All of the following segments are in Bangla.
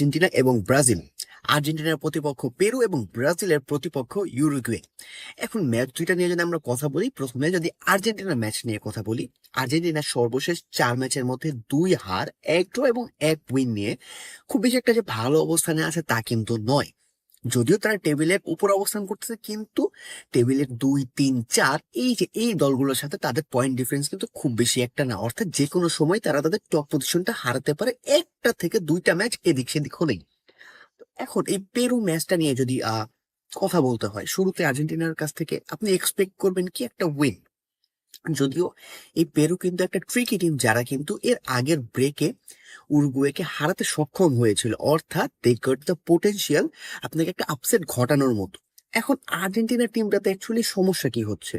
আর্জেন্টিনা এবং ব্রাজিল। আর্জেন্টিনার প্রতিপক্ষ পেরু এবং ব্রাজিলের প্রতিপক্ষ ইউরুগুয়ে। এখন ম্যাচ দুইটা নিয়ে যদি আমরা কথা বলি, প্রথমে যদি আর্জেন্টিনার ম্যাচ নিয়ে কথা বলি আর্জেন্টিনার সর্বশেষ চার ম্যাচের মধ্যে দুই হার, এক ড্র এবং এক উইন নিয়ে খুব বেশি একটা যে ভালো অবস্থানে আছে তা কিন্তু নয়। যদিও তারা টেবিলের উপর অবস্থান করতেছে, কিন্তু টেবিলের দুই, তিন, চার, এই যে, এই দলগুলোর সাথে তাদের পয়েন্ট ডিফারেন্স কিন্তু খুব বেশি একটা না। অর্থাৎ যে কোনো সময় তারা তাদের টপ পজিশনটা হারাতে পারে, একটা থেকে দুইটা ম্যাচ এদিক সেদিক হলেই। এখন এই পেরু ম্যাচটা নিয়ে যদি কথা বলতে হয়, শুরুতে আর্জেন্টিনার কাছ থেকে আপনি এক্সপেক্ট করবেন কি একটা উইন যদিও এই পেরু কিন্তু একটা ট্রিকি টিম যারা কিন্তু এর আগের ব্রেকে উরুগুয়েকে হারাতে সক্ষম হয়েছিল। অর্থাৎ দে গট দ্য পোটেনশিয়াল আপনাকে একটা আপসেট ঘটানোর মতো। এখন আর্জেন্টিনা টিমটাতে অ্যাকচুয়ালি সমস্যা কি হচ্ছে?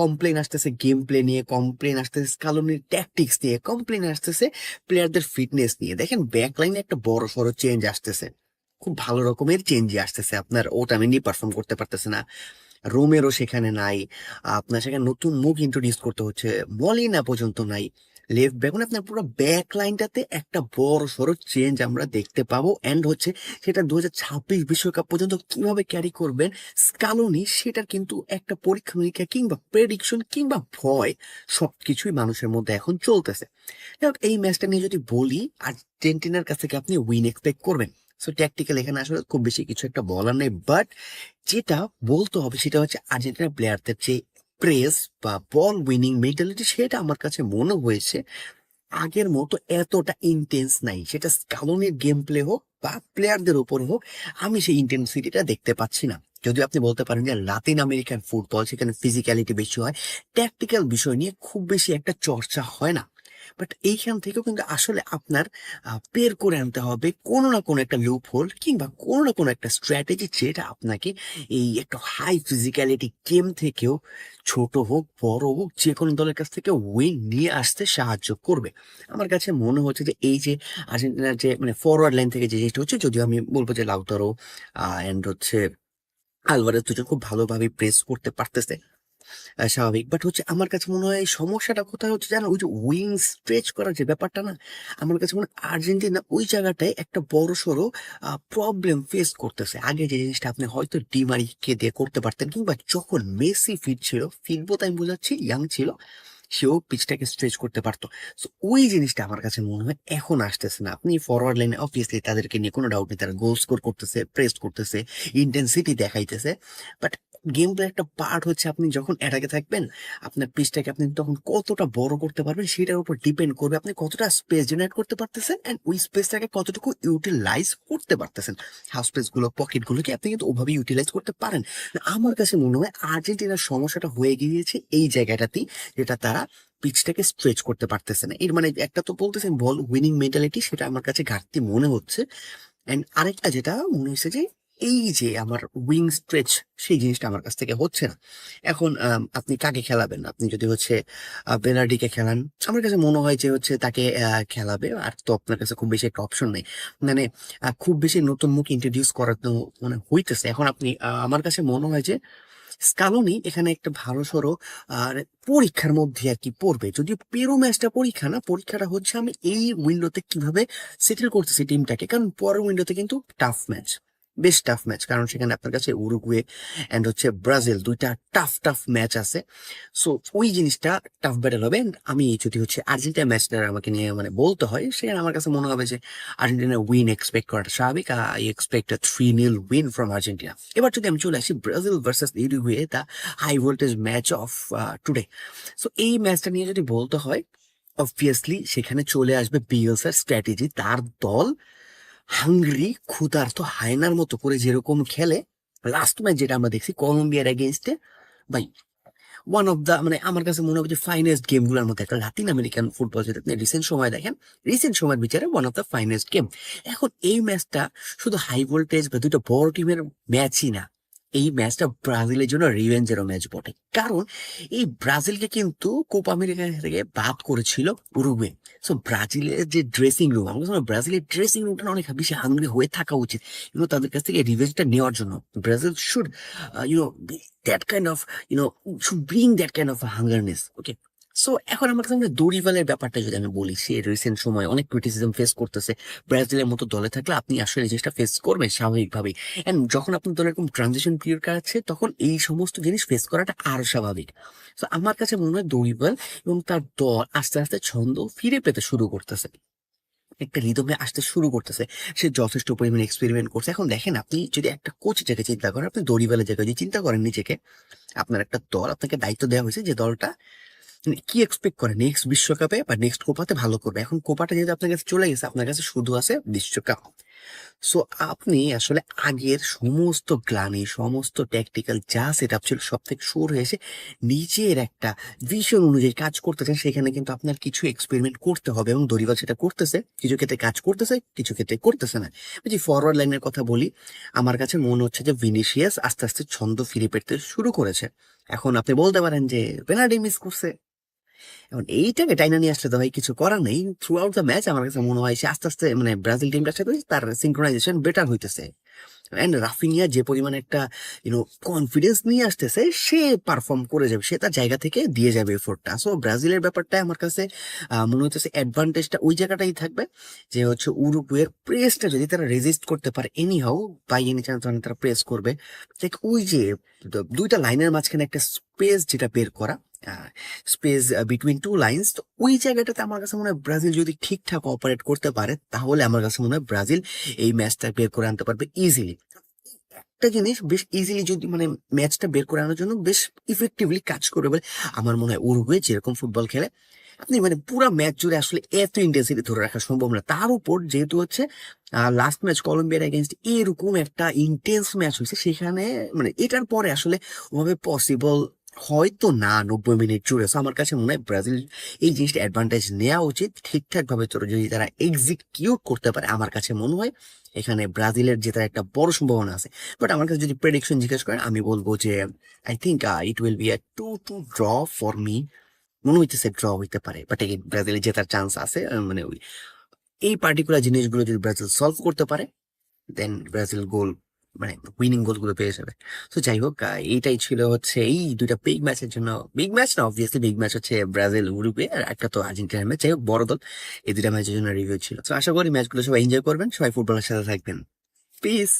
কমপ্লেন আসতেছে গেম প্লে নিয়ে কমপ্লেন আসতেছে স্কালনির ট্যাকটিক্স নিয়ে কমপ্লেন আসতেছে প্লেয়ারদের ফিটনেস নিয়ে। দেখেন ব্যাক লাইনে একটা বড় সড়ো চেঞ্জ আসতেছে। খুব ভালো রকমের চেঞ্জই আসতেছে আপনার ওটামিনি পারফর্ম করতে পারতেছে না। রোমেরও সেখানে নাই, আপনার সেখানে নতুন মুখ ইন্ট্রোডিউস করতে হচ্ছে, মলিনা পর্যন্ত নাই। লেফট ব্যাক মানে আপনার পুরো ব্যাক লাইনটাতে একটা বড় সড়ো চেঞ্জ আমরা দেখতে পাবো। অ্যান্ড হচ্ছে সেটা দু ছাব্বিশ বিশ্বকাপ পর্যন্ত কীভাবে ক্যারি করবেন স্কালোনি, সেটার কিন্তু একটা পরীক্ষা নিরীক্ষা কিংবা প্রেডিকশন কিংবা ভয় সব কিছুই মানুষের মধ্যে এখন চলতেছে। যাই এই ম্যাচটা নিয়ে যদি বলি, আর্জেন্টিনার কাছ থেকে আপনি উইন এক্সপেক্ট করবেন। সো ট্যাকটিক্যাল এখানে আসলে খুব বেশি কিছু একটা বলার নেই বাট যেটা বলতে হবে সেটা হচ্ছে আর্জেন্টিনা প্লেয়ারদের যে প্রেস বা বল উইনিং মেন্টালিটি সেটা আমার কাছে মনে হয়েছে। আগের মতো এতটা ইন্টেন্স নাই। সেটা স্কালনের গেম প্লে হোক বা প্লেয়ারদের ওপরে হোক, আমি সেই ইন্টেন্সিটিটা দেখতে পাচ্ছি না। যদি আপনি বলতে পারেন যে লাতিন আমেরিকান ফুটবল সেখানে ফিজিক্যালিটি বেশি হয় ট্যাকটিক্যাল বিষয় নিয়ে খুব বেশি একটা চর্চা হয় না। বাট এইখান থেকেও কিন্তু আসলে আপনার বের করে আনতে হবে কোনো না কোনো একটা লুপ হোল কিংবা কোনো না কোনো একটা স্ট্র্যাটেজি যেটা আপনাকে এই একটা হাই ফিজিক্যালিটি গেম থেকেও ছোট হোক, বড় হোক যে কোনো দলের কাছ থেকে উইন নিয়ে আসতে সাহায্য করবে। আমার কাছে মনে হচ্ছে যে এই যে আর্জেন্টিনার যে মানে ফরওয়ার্ড লাইন থেকে যে জিনিসটা হচ্ছে, যদিও আমি বলব যে লাউতারো অ্যান্ড হচ্ছে আলভারেজ দুজন খুব ভালোভাবে প্রেস করতে পারতেছে। স্বাভাবিক। বাট হচ্ছে আমার কাছে মনে হয় সমস্যাটা কোথায় হচ্ছে জানো? ওই যে উইং স্ট্রেচ করার যে ব্যাপারটা না, আমার কাছে মনে হয় আর্জেন্টিনা ওই জায়গাটায় একটা বড় সড়ো প্রবলেম ফেস করতেছে। আগে যে জিনিসটা আপনি হয়তো ডিমারিকে দিয়ে করতে পারতেন কিংবা যখন মেসি ফিট ছিল ফিট তাই বোঝাচ্ছি ইয়াং ছিল, সেও পিচটাকে স্ট্রেচ করতে পারতো। সো ওই জিনিসটা আমার কাছে মনে হয় এখন আসতেছে না। আপনি ফরওয়ার্ড লাইনে অবভিয়াসলি তাদেরকে নিয়ে কোনো ডাউট নেই। তারা গোল স্কোর করতেছে প্রেস করতেছে ইন্টেন্সিটি দেখাইতেছে। বাট গেম প্লে একটা পার্ট হচ্ছে আপনি যখন অ্যাটাকে থাকবেন, আপনার পিচটাকে আপনি তখন কতটা বড় করতে পারবেন সেটার উপর ডিপেন্ড করবে আপনি কতটা স্পেস জেনারেট করতে পারতেছেন অ্যান্ড ওই স্পেসটাকে কতটুকু ইউটিলাইজ করতে পারতেছেন। হাউস স্পেসগুলো পকেট গুলোকে আপনি কিন্তু ওভাবে ইউটিলাইজ করতে পারেন। আমার কাছে মনে হয় আর্জেন্টিনার সমস্যাটা হয়ে গিয়েছে এই জায়গাটাতেই, যেটা তারা পিচটাকে স্ট্রেচ করতে পারতেছে না। এর মানে একটা তো বলতেছেন বল উইনিং মেন্টালিটি সেটা আমার কাছে ঘাটতি মনে হচ্ছে। অ্যান্ড আরেকটা যেটা মনে হচ্ছে যে এই যে আমার উইং স্ট্রেচ সেই জিনিসটা আমার কাছ থেকে হচ্ছে না। এখন আপনি কাকে খেলাবেন? আপনি যদি হচ্ছে বেনার্ডিকে খেলান, আমার কাছে মনে হয় যে হচ্ছে তাকে খেলাবে। আর তো আপনার কাছে খুব বেশি একটা অপশন নেই। মানে খুব বেশি নতুন মুখ ইন্ট্রোডিউস করার তো মানে হইতেছে। এখন আপনি আমার কাছে মনে হয় যে স্কালোনি এখানে একটা ভালো সড়ো আর পরীক্ষার মধ্যে আর কি পড়বে। যদিও পেরো ম্যাচটা পরীক্ষা না, পরীক্ষাটা হচ্ছে আমি এই উইন্ডোতে কীভাবে সেটেল করতেছি টিমটাকে কারণ পরের উইন্ডোতে কিন্তু টাফ ম্যাচ বেশ টাফ ম্যাচ কারণ সেখানে আপনার কাছে উরুগুয়ে অ্যান্ড হচ্ছে ব্রাজিল দুইটা টাফ টাফ ম্যাচ আছে। সো ওই জিনিসটা টাফ ব্যাটেল হবে and আমি যদি হচ্ছে আর্জেন্টিনা ম্যাচটা আমাকে নিয়ে মানে বলতে হয় সেখানে আমার কাছে মনে হবে যে আর্জেন্টিনা উইন এক্সপেক্ট করাটা স্বাভাবিক I expect three nil win from Argentina. এবার যদি আমি চলে আসি Brazil versus Uruguay the high voltage match of today so এই ম্যাচটা নিয়ে যদি বলতে হয় অবভিয়াসলি সেখানে চলে আসবে বিএলসার স্ট্র্যাটেজি তার দল হাঙ্গরি ক্ষুধার্ত হায়নার মতো করে যেরকম খেলে লাস্ট ম্যাচ যেটা আমরা দেখছি কলম্বিয়ার এগেনস্টে ভাই ওয়ান অফ দ্য মানে আমার কাছে মনে হবে যে ফাইনেস্ট গেমগুলোর মধ্যে একটা লাতিন আমেরিকান ফুটবল যেটা আপনি রিসেন্ট সময় দেখেন রিসেন্ট সময়ের বিচারে one of the finest game এখন এই ম্যাচটা শুধু হাই ভোল্টেজ বা দুটো বড় টিমের ম্যাচই না এই ম্যাচটা ব্রাজিলের জন্য রিভেঞ্জেরও ম্যাচ বটে। কারণ এই ব্রাজিলকে কিন্তু কোপ আমেরিকা থেকে বাদ করেছিল উরুগুয়ে। সো ব্রাজিলের যে ড্রেসিং রুম আমার ব্রাজিলের ড্রেসিং রুমটা অনেক বেশি হাঙ্গরি হয়ে থাকা উচিত। ইউনো তাদের কাছ থেকে রিভেঞ্জটা নেওয়ার জন্য। Brazil should you know that kind of you know should bring that kind of hungerness okay so এখন আমার কাছে আমরা দরিভালের ব্যাপারটা যদি আমি বলি, সে রিসেন্ট সময় অনেক ক্রিটিসিজম ফেস করতেছে। ব্রাজিলের মতো দলে থাকলে আপনি আসলে এই জিনিসটা ফেস করবেন স্বাভাবিকভাবেই। এন্ড যখন আপনার দলের এরকম ট্রানজিশন পিরিয়ড কাটাচ্ছে তখন এই সমস্ত জিনিস ফেস করাটা আরও স্বাভাবিক। সো আমার কাছে মনে হয় দরিভাল এবং তার দল আস্তে আস্তে ছন্দ ফিরে পেতে শুরু করতেছে। একটা রিদমে আসতে শুরু করতেছে। সে যথেষ্ট পরিমাণে এক্সপেরিমেন্ট করছে। এখন দেখেন, আপনি যদি একটা কোচ জায়গায় চিন্তা করেন, আপনি দড়িবেলা জায়গায় যদি চিন্তা করেন নিজেকে, আপনার একটা দল আপনাকে দায়িত্ব দেওয়া হয়েছে যে দলটা কি এক্সপেক্ট করে নেক্সট বিশ্বকাপে বা নেক্সট কোপাতে ভালো করবে? এখন কোপাটা যেহেতু আপনার কাছে চলে গেছে, আপনার কাছে শুধু আছে বিশ্বকাপ। সো আপনি আসলে আগের সমস্ত গ্লানি, সমস্ত ট্যাকটিক্যাল যা সেট আপ ছিল সব থেকে সুর হয়ে এসে নিজের একটা ভিশন অনুযায়ী কাজ করতেছেন, সেখানে কিন্তু আপনার কিছু এক্সপেরিমেন্ট করতে হবে এবং দরিবাল সেটা করতেছে, কিছু ক্ষেত্রে কাজ করতেছে, কিছু ক্ষেত্রে করতেছে না। যে ফরওয়ার্ড লাইনের কথা বলি, আমার কাছে মনে হচ্ছে যে ভিনিসিয়াস আস্তে আস্তে ছন্দ ফিরে পেতে শুরু করেছে। এখন আপনি বলতে পারেন যে পেনাল্টি মিস করছে। এখন এইটাকে টাইনা নিয়ে আসলে তো ভাই কিছু করার নেই। থ্রু আউট দ্য ম্যাচ আমার কাছে মনে হয় সে আস্তে আস্তে মানে ব্রাজিল টিমটার সাথে তার সিঙ্ক্রোনাইজেশন বেটার হইতেছে। অ্যান্ড রাফিনিয়া যে পরিমাণে একটা ইউনো কনফিডেন্স নিয়ে আসতেছে, সে পারফর্ম করে যাবে, সে তার জায়গা থেকে দিয়ে যাবে এফোর্টটা সো ব্রাজিলের ব্যাপারটা আমার কাছে মনে হচ্ছে অ্যাডভান্টেজটা ওই জায়গাটাই থাকবে যে হচ্ছে উরুগুয়ের প্রেসটা যদি তারা রেজিস্ট করতে পারে anyhow by any chance তারা প্রেস করবে দেখ ওই যে, দুইটা লাইনের মাঝখানে একটা স্পেস যেটা বের করা স্পেস বিটুইন টু লাইন্স তো ওই জায়গাটাতে আমার কাছে মনে হয় ব্রাজিল যদি ঠিকঠাক অপারেট করতে পারে, তাহলে আমার কাছে মনে হয় ব্রাজিল এই ম্যাচটা বের করে আনতে পারবে ইজিলি একটা জিনিস বেশ ইজিলি যদি মানে ম্যাচটা বের করে আনার জন্য বেশ ইফেক্টিভলি কাজ করবে বলে আমার মনে হয় উরুগুয়ে যেরকম ফুটবল খেলে, আপনি মানে পুরো ম্যাচ জুড়ে আসলে এত ইন্টেন্সিটি ধরে রাখা সম্ভব না। তার উপর যেহেতু হচ্ছে লাস্ট ম্যাচ কলম্বিয়ার এগেনস্ট এরকম একটা ইন্টেন্স ম্যাচ হয়েছে, সেখানে মানে এটার পরে আসলে ওভাবে পসিবল হয়তো না নব্বই মিনিট জুড়ে। So, আমার কাছে মনে হয় ব্রাজিল এই জিনিসটা অ্যাডভান্টেজ নেওয়া উচিত। ঠিকঠাক ভাবে তোর যদি তারা এক্সিকিউট করতে পারে, আমার কাছে মনে হয় এখানে ব্রাজিলের জেতার একটা বড় সম্ভাবনা আছে। বাট আমার কাছে যদি প্রেডিকশন জিজ্ঞেস করেন, আমি বলব যে I think it will be a two two draw for me মনে হইতেছে ড্র হইতে পারে বাট এই ব্রাজিলের জেতার চান্স আছে। মানে ওই এই পার্টিকুলার জিনিসগুলো যদি ব্রাজিল সলভ করতে পারে দেন ব্রাজিল গোল মানে উইনিং গোলগুলো পেয়ে যাবে। তো যাই হোক এইটাই ছিল হচ্ছে এই দুইটা বিগ ম্যাচের জন্য। বিগ ম্যাচ না অবভিয়াসলি বিগ ম্যাচ হচ্ছে ব্রাজিল উরুপে আর একটা তো আর্জেন্টিনার ম্যাচ যাই হোক বড় দল, এই দুটা ম্যাচের জন্য রিভিউ ছিল। তো আশা করি ম্যাচগুলো সবাই এনজয় করবেন, সবাই ফুটবলের সাথে থাকবেন। পিস